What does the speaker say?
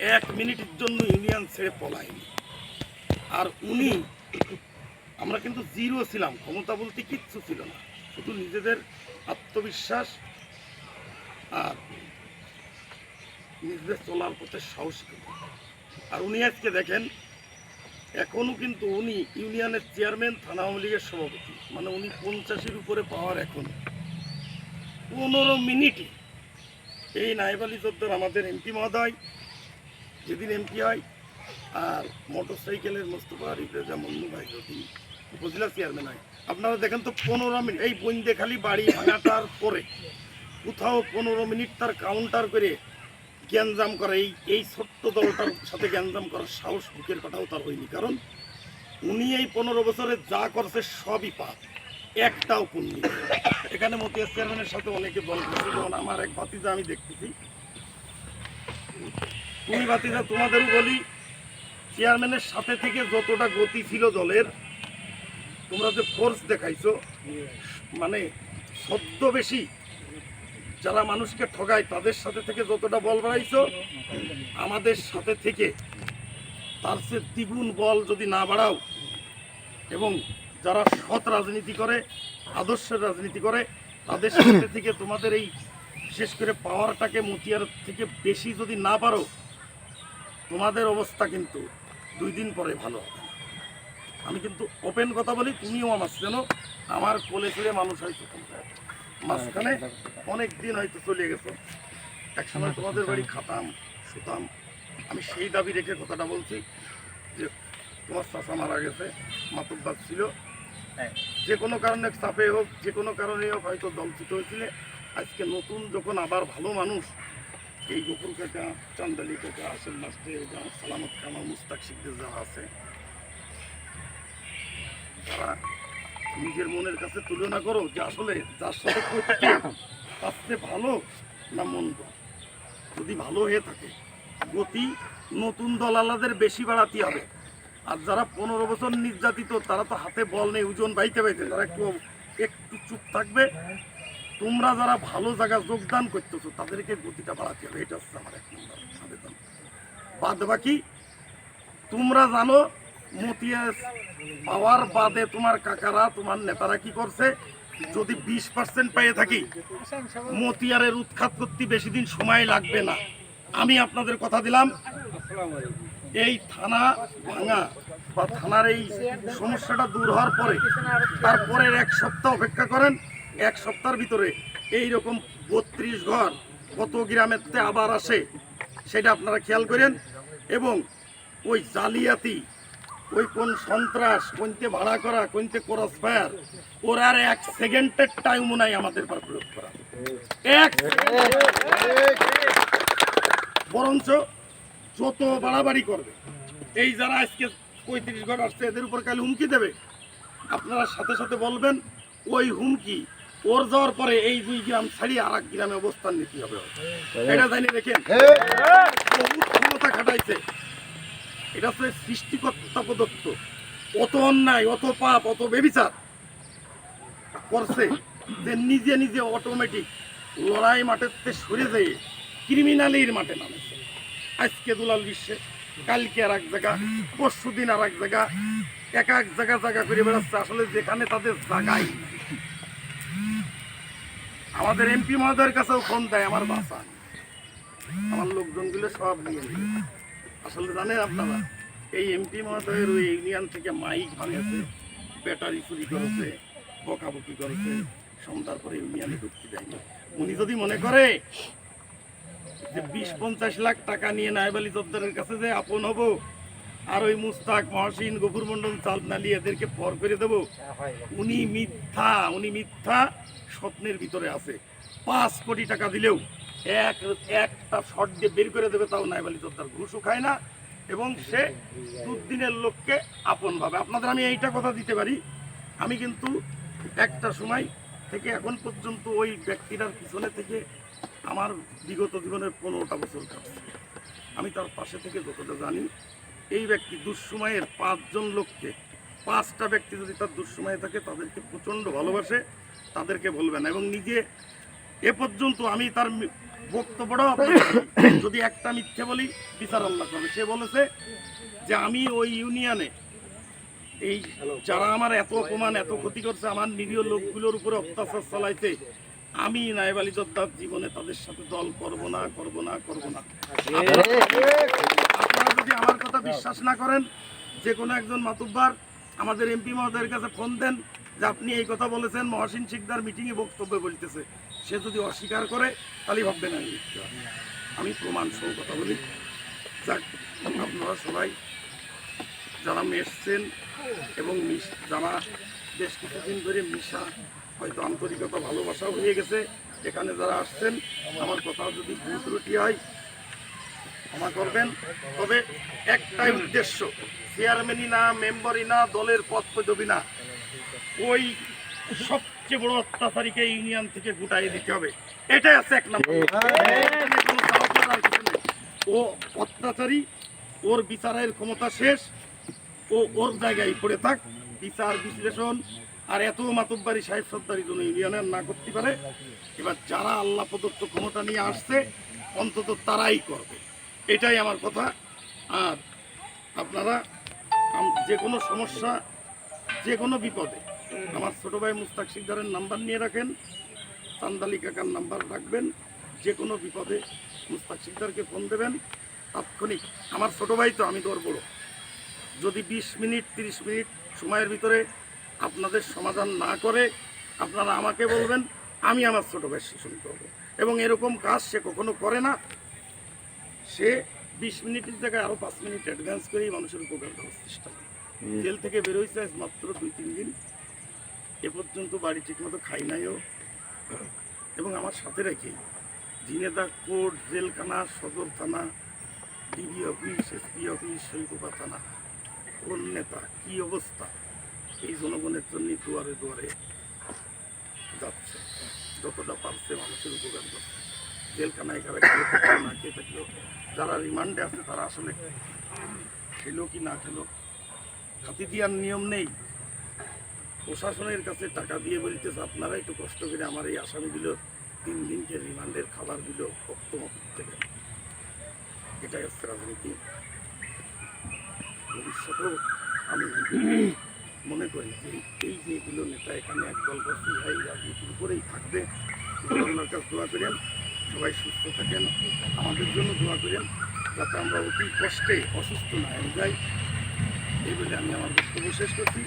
এক মিনিটের জন্য ইউনিয়ন ছেড়ে পলায়নি। আর উনি, আমরা কিন্তু জিরো ছিলাম, ক্ষমতা বলতে কিচ্ছু ছিল না। শুধু নিজেদের আত্মবিশ্বাস আর নিজেদের চলার পথে সাহসিকতা আর উনি আজকে দেখেন এখনও কিন্তু উনি ইউনিয়নের চেয়ারম্যান, থানা আওয়ামী লীগের সভাপতি। মানে উনি পঞ্চাশের উপরে পাওয়ার এখন। পনেরো মিনিটে এই নায়েব আলী জোদ্দার, আমাদের এমপি মহোদয় যেদিন এমপি হয়, আর মোটর সাইকেলের মোস্তফা রিফেজা মন্নু ভাই যদি উপজেলা চেয়ারম্যান হয়, আপনারা দেখেন তো পনেরো মিনিট, এই বন্দেখালি বাড়ি ভাঙাটার পরে কোথাও পনেরো মিনিট তার কাউন্টার করে গ্যাঞ্জাম করা, এই এই ছোট্ট দলটার সাথে গ্যাঞ্জাম করার সাহস বুকের কথাও তার হয়নি। কারণ উনি এই পনেরো বছরে যা করছে সবই পাপ, একটাও পুণ্য এখানে মতিয়ার চেয়ারম্যানের সাথে অনেকে দল করছে যেমন আমার এক ভাতিজা আমি দেখতেছি। তুমি ভাতিজা তোমাদেরও বলি চেয়ারম্যানের সাথে থেকে যতটা গতি ছিল দলের, তোমরা যে ফোর্স দেখাইছো মানে সদ্য বেশি, যারা মানুষকে ঠগায় তাদের সাথে থেকে যতটা বল বাড়াইছো, আমাদের সাথে থেকে তার সে দ্বিগুণ বল যদি না বাড়াও, এবং যারা সৎ রাজনীতি করে, আদর্শের রাজনীতি করে, তাদের সাথে থেকে তোমাদের এই বিশেষ করে পাওয়ারটাকে মতিয়ার থেকে বেশি যদি না পারো তোমাদের অবস্থা কিন্তু দুই দিন পরে ভালো হবে। আমি কিন্তু ওপেন কথা বলি, তুমিও আমার যেন আমার কোলে ফিরে মানুষ হয়তো মাঝখানে অনেক দিন হয়তো চলে গেছো। একসময় তোমাদের বাড়ি খাতাম শুতাম। আমি সেই দাবি রেখে কথাটা বলছি যে, তোমার চাষা মারা গেছে মাতুব্বাদ ছিল। যে কোনো কারণে চাপে হোক, যে কোনো কারণে হোক হয়তো দলচিত হয়েছিল। আজকে নতুন যখন আবার ভালো মানুষ এই গফুর কাকা, চান্দালি কাকা আসেন মাস্টে সালামত কামা মুস্তাক শিখদের যারা আছে, তারা নিজের মনের কাছে তুলনা করো যে আসলে যার সাথে তার চেয়ে ভালো না মন্দ। যদি ভালো হয়ে থাকে, গতি নতুন দল আলাদের বেশি বাড়াতে হবে। আর যারা পনেরো বছর নির্যাতিত, তারা তো হাতে বল নেই, ওজন বাইতে বাইতে, তারা একটু একটু চুপ থাকবে। তোমরা যারা ভালো জায়গায় যোগদান করতেছো, তাদেরকে গতিটা বাড়াতে হবে। এটা হচ্ছে আমার এক নম্বর আবেদন। বাদ বাকি, তোমরা জানো মতিয়া পাওয়ার বাদে তোমার কাকারা, তোমার নেতারা কি করছে? যদি বিশ পার্সেন্ট পেয়ে থাকি, মতিয়ারের উৎখাত করতে বেশি দিন সময় লাগবে না। আমি আপনাদের কথা দিলাম, এই থানা ভাঙা বা থানার এই সমস্যাটা দূর হওয়ার পরে, তারপরের এক সপ্তাহ অপেক্ষা করেন এক সপ্তাহের ভিতরে এই রকম বত্রিশ ঘর কত গ্রামের আবার আসে, সেটা আপনারা খেয়াল করেন। এবং ওই জালিয়াতি, ওই কোন সন্ত্রাস, কোনতে ভাড়া করা, কোনতে ক্রস ফায়ার ওর আর এক সেকেন্ডের টাইমও নাই আমাদের পর প্রয়োগ করা। এক বরঞ্চ যত বাড়াবাড়ি করবে, এই যারা আজকে পঁয়ত্রিশ ঘর আসছে, এদের উপর কাল হুমকি দেবে। আপনারা সাথে সাথে বলবেন, ওই হুমকি ওর যাওয়ার পরে এই দুই গ্রাম ছাড়িয়ে আর এক গ্রামে অবস্থান নিতে হবে। এটা জানি দেখেন। বহুত ক্ষমতা খাটাইছে। এটা হচ্ছে সৃষ্টিকর্তা প্রদত্ত। অত অন্যায় অত পাপ অত বেবিচার করছে যে নিজে নিজে অটোমেটিক লড়াই মাঠের থেকে সরে যেয়ে ক্রিমিনালির মাঠে নামেছে। আজকে দুলাল বিশ্বে কালকে আর এক জায়গা পরশু দিন আর এক জায়গা এক এক জায়গা জায়গা করে বেড়াচ্ছে। আসলে যেখানে তাদের জায়গায়। আমাদের এমপি মহোদয়ের কাছেও ফোন দেয়, আমার বাসা। আমার লোকজনগুলো সব নিয়ে আসলে জানেন আপনারা, এই এমপি মহোদয়ের ওই ইউনিয়ন থেকে মাইক ভাঙেছে ব্যাটারি চুরি করেছে, বকাবকি করেছে, সন্ধ্যার পরে ইউনিয়নে ঢুকতে দেয়নি। উনি যদি মনে করে যে বিশ পঞ্চাশ লাখ টাকা নিয়ে নাইব আলী জব্দারের কাছে যে আপন হব আর ওই মুস্তাক মহসিন গফুর মন্ডল চালনালি এদেরকে পর করে দেব। উনি মিথ্যা উনি মিথ্যা স্বপ্নের ভিতরে আছে। পাঁচ কোটি টাকা দিলেও এক একটা শর্ট দিয়ে বের করে দেবে তাও নাইব আলী জব্দার ঘুষও খায় না এবং সে দুদিনের লোককে আপন ভাবে। আপনাদের আমি এইটা কথা দিতে পারি আমি কিন্তু একটা সময় থেকে এখন পর্যন্ত ওই ব্যক্তিটার পিছনে থেকে আমার বিগত জীবনের পনেরোটা বছর কাটছে। আমি তার পাশে থেকে যতটা জানি এই ব্যক্তি দুঃসময়ের পাঁচজন লোককে, পাঁচটা ব্যক্তি যদি তার দুঃসময়ে থাকে, তাদেরকে প্রচণ্ড ভালোবাসে, তাদেরকে বলবেন এবং নিজে এ পর্যন্ত আমি তার বক্তব্যটা যদি একটা মিথ্যে বলি, বিচার আল্লাহ করবে। সে বলেছে যে আমি ওই ইউনিয়নে এই যারা আমার এত অপমান, এত ক্ষতি করছে, আমার নিরীহ লোকগুলোর উপরে অত্যাচার চালাইছে, আমি নায়েব আলী জদ্দার জীবনে তাদের সাথে দল করব না করব না করব না। আপনারা যদি আমার কথা বিশ্বাস না করেন, যে কোনো একজন মাতুব্বার আমাদের এমপি মহোদয়ের কাছে ফোন দেন যে আপনি এই কথা বলেছেন, মহসিন শিকদার মিটিংয়ে বক্তব্য বলতেছে। সে যদি অস্বীকার করে তাহলে ভাববেন আমি আমি প্রমাণ সহ কথা বলি। যাক, আপনারা সবাই যারা মেশছেন এবং যারা বেশ কিছুদিন ধরে মিশা, হয়তো আন্তরিকতা ভালোবাসা হয়ে গেছে। এখানে যারা আসছেন, আমার কথা যদি ভুল হয় ক্ষমা করবেন। তবে একটাই উদ্দেশ্য চেয়ারম্যানই না মেম্বারই না দলের পদ পদবি না। ওই সবচেয়ে বড় অত্যাচারীকে ইউনিয়ন থেকে গুটাই দিতে হবে। এটাই আছে এক নম্বর। ও অত্যাচারী ওর বিচারের ক্ষমতা শেষ ও ওর জায়গায় পড়ে থাক। বিচার বিশ্লেষণ আর এত মাতব্বারি সাহেব সর্দারি জন্য ইউনিয়নের না করতে পারে। এবার যারা আল্লাহ প্রদত্ত ক্ষমতা নিয়ে আসছে অন্তত তারাই করবে। এটাই আমার কথা। আর আপনারা যে কোনো সমস্যা যে কোনো বিপদে আমার ছোট ভাই মুস্তাক সিকদারের নাম্বার নিয়ে রাখেন চান্দালি কাকার নাম্বার রাখবেন যে কোনো বিপদে মুস্তাক সিকদারকে ফোন দেবেন। তাৎক্ষণিক আমার ছোট ভাই তো আমি তোর বড়। যদি বিশ মিনিট তিরিশ মিনিট সময়ের ভিতরে আপনাদের সমাধান না করে আপনারা আমাকে বলবেন আমি আমার ছোট ভাই শাসন করব। এবং এরকম কাজ সে কখনো করে না। সে বিশ মিনিটের জায়গায় আরও পাঁচ মিনিট অ্যাডভান্স করেই মানুষের উপকার করার চেষ্টা করে। জেল থেকে বেরোইছে আজ মাত্র দুই তিন দিন। এ পর্যন্ত বাড়ি ঠিকমতো খাই নাইও। এবং আমার সাথে রেখেই ঝিনেদা কোর্ট জেলখানা সদর থানা DB office SP office Shailkupa থানা কোন নেতা কি অবস্থা? এই জনগণের জন্য দুয়ারে দুয়ারে যাচ্ছে। যতটা পারছে মানুষের উপকার করছে। জেলখানায় কারা থাকল যারা রিমান্ডে আছে তারা আসলে খেলো কি না খেলো। হাতি দেওয়ার নিয়ম নেই। প্রশাসনের কাছে টাকা দিয়ে বলতেছে, আপনারা একটু কষ্ট করে আমার এই আসামিগুলো তিন দিনকে রিমান্ডের খাবারগুলো বক্তব্য থেকে এটাই হচ্ছে রাজনীতি। ভবিষ্যতেও আমি মনে করি যে এই যেগুলো নেতা এখানে একদল বসে এই রাজনীতির উপরেই থাকবে ওনার কাছে দোয়া সবাই সুস্থ থাকেন। আমাদের জন্য দোয়া করেন যাতে আমরা অতি কষ্টে অসুস্থ না হয়ে যাই। এই বলে আমি আমার বক্তব্য শেষ করছি।